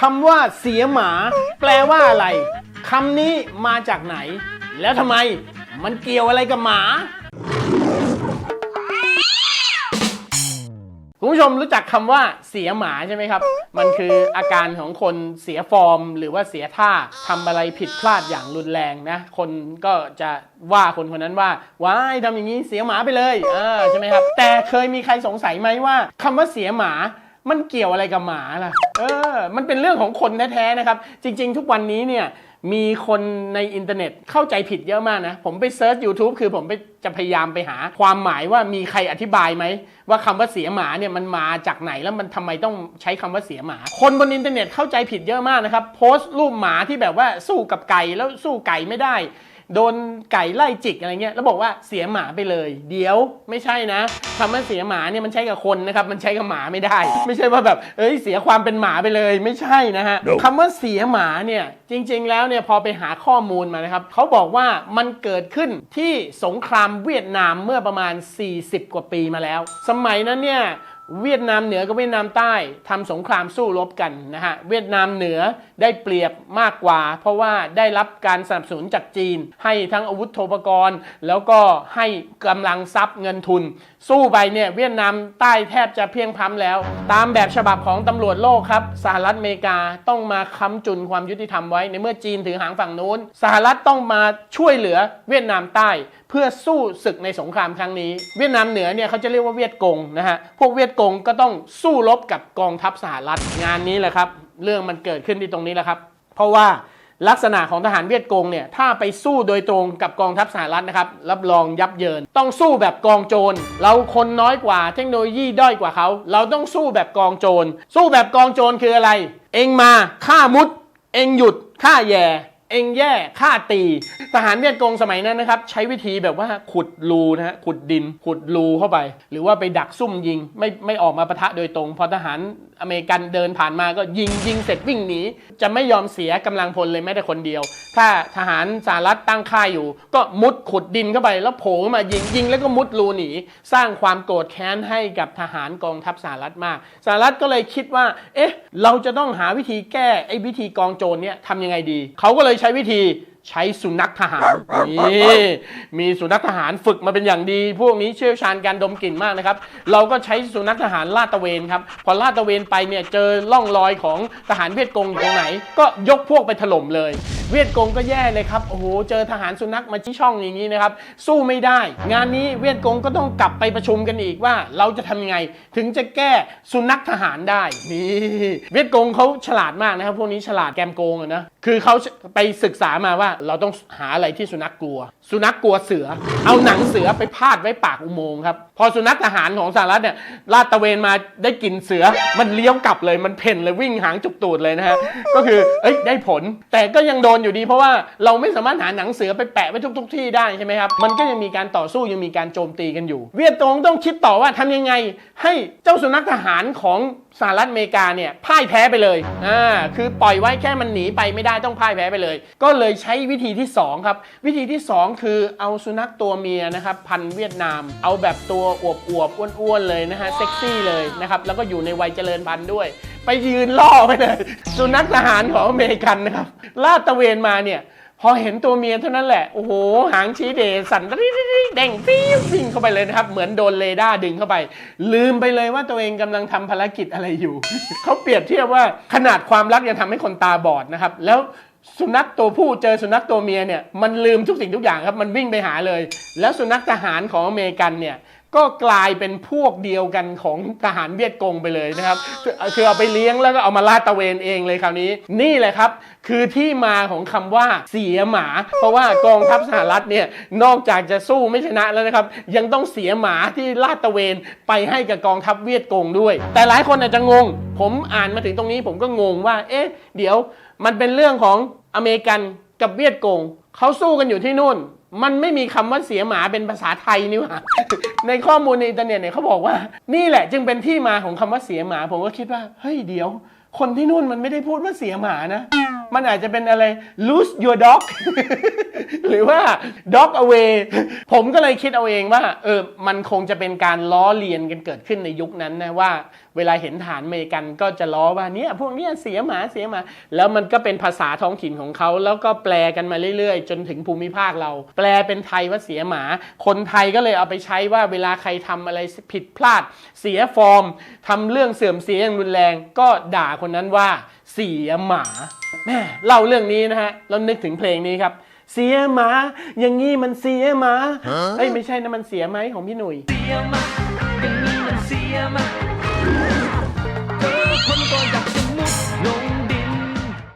คำว่าเสียหมา แปลว่าอะไรคำนี้มาจากไหน แล้วทำไมมันเกี่ยวอะไรกับหมาคุณผู้ชมรู้จักคำว่าเสียหมาใช่ไหมครับ มันคืออาการของคนเสียฟอร์ม หรือว่าเสียท่าทำอะไรผิดพลาดอย่างรุนแรงนะ คนก็จะว่าคนคนนั้นว่าว้ายทำอย่างนี้เสียหมาไปเลยเออใช่ไหมครับ แต่เคยมีใครสงสัยไหมว่าคำว่าเสียหมา มันเกี่ยวอะไรกับหมาล่ะ เออ มันเป็นเรื่องของคนแท้ๆนะครับ จริง ๆ ทุกวันนี้เนี่ยมีคนในอินเทอร์เน็ตเข้าใจผิดเยอะมากนะ ผมไปเซิร์ช YouTube คือผมไปจะพยายามไปหาความหมายว่ามีใครอธิบายไหม ว่าคำว่าเสียหมาเนี่ยมันมาจากไหนแล้วมันทำไมต้องใช้คำว่าเสียหมา คนบนอินเทอร์เน็ตเข้าใจผิดเยอะมากนะครับ โพสต์รูปหมาที่แบบว่าสู้กับไก่แล้วสู้ไก่ไม่ได้ โดนไก่ไล่จิกอะไรเงี้ยแล้วบอกว่าเสียหมาไปเลย เดี๋ยวไม่ใช่นะคำว่าเสียหมาเนี่ยมันใช้กับคนนะครับมันใช้กับหมาไม่ได้ ไม่ใช่ว่าแบบเอ้ยเสียความเป็นหมาไปเลยไม่ใช่นะฮะ Nope คำว่าเสียหมาเนี่ยจริง ๆ แล้วเนี่ยพอไปหาข้อมูลมานะครับเขาบอกว่ามันเกิดขึ้นที่สงครามเวียดนามเมื่อประมาณ 40 กว่าปีมาแล้ว สมัยนั้นเนี่ย เวียดนามเหนือกับเวียดนามใต้ทำสงครามสู้รบกันนะฮะเวียดนามเหนือได้เปรียบมากกว่า เพราะว่าได้รับการสนับสนุนจากจีน ให้ทั้งอาวุธโทปกรณ์ แล้วก็ให้กำลังทรัพย์เงินทุน สู้ไปเนี่ยเวียดนามใต้แทบจะเพียงพล้ำแล้ว ตามแบบฉบับของตำรวจโลกครับสหรัฐอเมริกาต้องมาค้ำจุนความยุติธรรมไว้ในเมื่อจีนถือหางฝั่งนู้นสหรัฐต้องมาช่วยเหลือเวียดนามใต้ พื่อสู้ศึกในสงครามครั้งนี้ เวียดนามเหนือเนี่ยเขาจะเรียกว่าเวียดกงนะฮะ พวกเวียดกงก็ต้องสู้รบกับกองทัพสหรัฐงานนี้แหละครับ เรื่องมันเกิดขึ้นที่ตรงนี้แหละครับ เพราะว่าลักษณะของทหารเวียดกงเนี่ยถ้าไปสู้โดยตรงกับกองทัพสหรัฐนะครับรับรองยับเยิน ต้องสู้แบบกองโจร เราคนน้อยกว่าเทคโนโลยีด้อยกว่าเขา เราต้องสู้แบบกองโจร สู้แบบกองโจรคืออะไร เองมาฆ่ามุด เองหยุดฆ่าแย่ เองแย่ฆ่าตีทหารเวียดกงสมัยนั้นนะครับ ใช้วิธีแบบว่าขุดรูนะฮะขุดดิน ขุดรูเข้าไป หรือว่าไปดักซุ่มยิง ไม่ไม่ออกมาปะทะโดยตรง พอทหารอเมริกันเดินผ่านมาก็ยิงยิงเสร็จวิ่งหนีจะไม่ยอมเสียกำลังพลเลยแม้แต่คนเดียว ถ้าทหารสหรัฐตั้งค่ายอยู่ ก็มุดขุดดินเข้าไปแล้วโผล่มายิงยิงแล้วก็มุดรูหนีสร้างความโกรธแค้นให้กับทหารกองทัพสหรัฐมากสหรัฐก็เลยคิดว่า เอ๊ะ เราจะต้องหาวิธีแก้ไอ้วิธีกองโจรเนี่ยทำยังไงดี เขาก็เลยใช้วิธี ใช้สุนัขทหารนี่มีสุนัขทหารฝึกมาเป็นอย่างดี พวกนี้เชี่ยวชาญการดมกลิ่นมากนะครับ เราก็ใช้สุนัขทหารลาดตะเวนครับ พอลาดตะเวนไปเนี่ยเจอล่องรอยของทหารเวียดกงอยู่ตรงไหน ก็ยกพวกไปถล่มเลยเวียดกงก็แย่เลยครับ โอ้โห เจอทหารสุนัขมาที่ช่องอย่างนี้นะครับ สู้ไม่ได้ งานนี้เวียดกงก็ต้องกลับไปประชุมกันอีกว่า เราจะทำยังไงถึงจะแก้สุนัขทหารได้ นี่ เวียดกงเขาฉลาดมากนะครับ พวกนี้ฉลาดแกมโกงนะ คือเขาไปศึกษามาว่าเราต้องหาอะไรที่สุนัขกลัว สุนัขกลัวเสือ เอาหนังเสือไปพาดไว้ปากอุโมงค์ครับ พอสุนัขทหารของสหรัฐเนี่ยลาดตะเวนมาได้กลิ่นเสือ มันเลี้ยวกลับเลย มันเพ่นเลยวิ่งหางจุกตูดเลยนะฮะ ก็คือ เอ้ย ได้ผล แต่ก็ยังโดนอยู่ดีเพราะว่าเราไม่สามารถหาหนังเสือไปแปะไว้ทุกๆที่ได้ใช่ไหมครับ มันก็ยังมีการต่อสู้ยังมีการโจมตีกันอยู่ เวียดกงต้องคิดต่อว่าทำยังไง ให้เจ้าสุนัขทหารของสหรัฐอเมริกาเนี่ยพ่ายแพ้ไปเลย อ่า คือปล่อยไว้แค่มันหนีไปไม่ได้ต้องพ่ายแพ้ไปเลย ก็เลยใช้วิธีที่สองครับ วิธีที่สองคือเอาสุนัขตัวเมียนะครับพันเวียดนาม เอาแบบตัวอวบอวบๆอ้วนๆเลยนะฮะเซ็กซี่เลยนะครับ แล้วก็อยู่ในวัยเจริญพันธุ์ด้วย ไปยืนล่อไปเลย สุนัขทหารของอเมริกันนะครับลาดตระเวนมาเนี่ย พอเห็นตัวเมียเท่านั้นแหละ โอ้โห หางชี้เดสั่นริริเด้งปิ้ววิ่งเข้าไปเลยนะครับ เหมือนโดนเรดาร์ดึงเข้าไป ลืมไปเลยว่าตัวเองกำลังทำภารกิจอะไรอยู่ เขาเปรียบเทียบว่าขนาดความรักยังทำให้คนตาบอดนะครับ แล้วสุนัขตัวผู้เจอสุนัขตัวเมียเนี่ยมันลืมทุกสิ่งทุกอย่างครับมันวิ่งไปหาเลย แล้วสุนัขทหารของอเมริกันเนี่ย ก็กลายเป็นพวกเดียวกันของทหารเวียดกงไปเลยนะครับคือเอาไปเลี้ยงแล้วก็เอามาลาดตะเวนเองเลยคราวนี้ นี่แหละครับ คือที่มาของคำว่าเสียหมา เพราะว่ากองทัพสหรัฐเนี่ยนอกจากจะสู้ไม่ชนะแล้วนะครับ ยังต้องเสียหมาที่ลาดตะเวนไปให้กับกองทัพเวียดกงด้วย แต่หลายคนอาจจะงง ผมอ่านมาถึงตรงนี้ผมก็งงว่า เอ๊ะ เดี๋ยวมันเป็นเรื่องของอเมริกัน กับเวียดกงเขาสู้กันอยู่ที่นู่น มันไม่มีคำว่าเสียหมาเป็นภาษาไทยนี่หว่าในข้อมูลในอินเทอร์เน็ตเนี่ยเขาบอกว่า นี่แหละจึงเป็นที่มาของคำว่าเสียหมา ผมก็คิดว่าเฮ้ยเดี๋ยว คนที่นู่นมันไม่ได้พูดว่าเสียหมานะ มันอาจจะเป็นอะไร lose your dog หรือว่า dog away ผมก็เลยคิดเอาเองว่าเออมันคงจะเป็นการล้อเลียนกันเกิดขึ้นในยุคนั้นนะว่า เวลาเห็นฐานอเมริกันก็จะล้อว่าเนี่ยพวกเนี้ยเสียหมาเสียหมา แล้วมันก็เป็นภาษาท้องถิ่นของเขา แล้วก็แปลกันมาเรื่อยๆ จนถึงภูมิภาคเรา แปลเป็นไทยว่าเสียหมา คนไทยก็เลยเอาไปใช้ว่าเวลาใครทำอะไรผิดพลาด เสียฟอร์มทำเรื่องเสื่อมเสียอย่างรุนแรง ก็ด่าคนนั้นว่าเสียหมาแม่เล่าเรื่องนี้นะฮะแล้วนึกถึงเพลงนี้ครับเสียหมา อย่างงี้มันเสียหมาเอ้ยไม่ใช่นะมันเสียไหมของพี่หนุ่ยเสียมาอย่างนี้มันเสียมา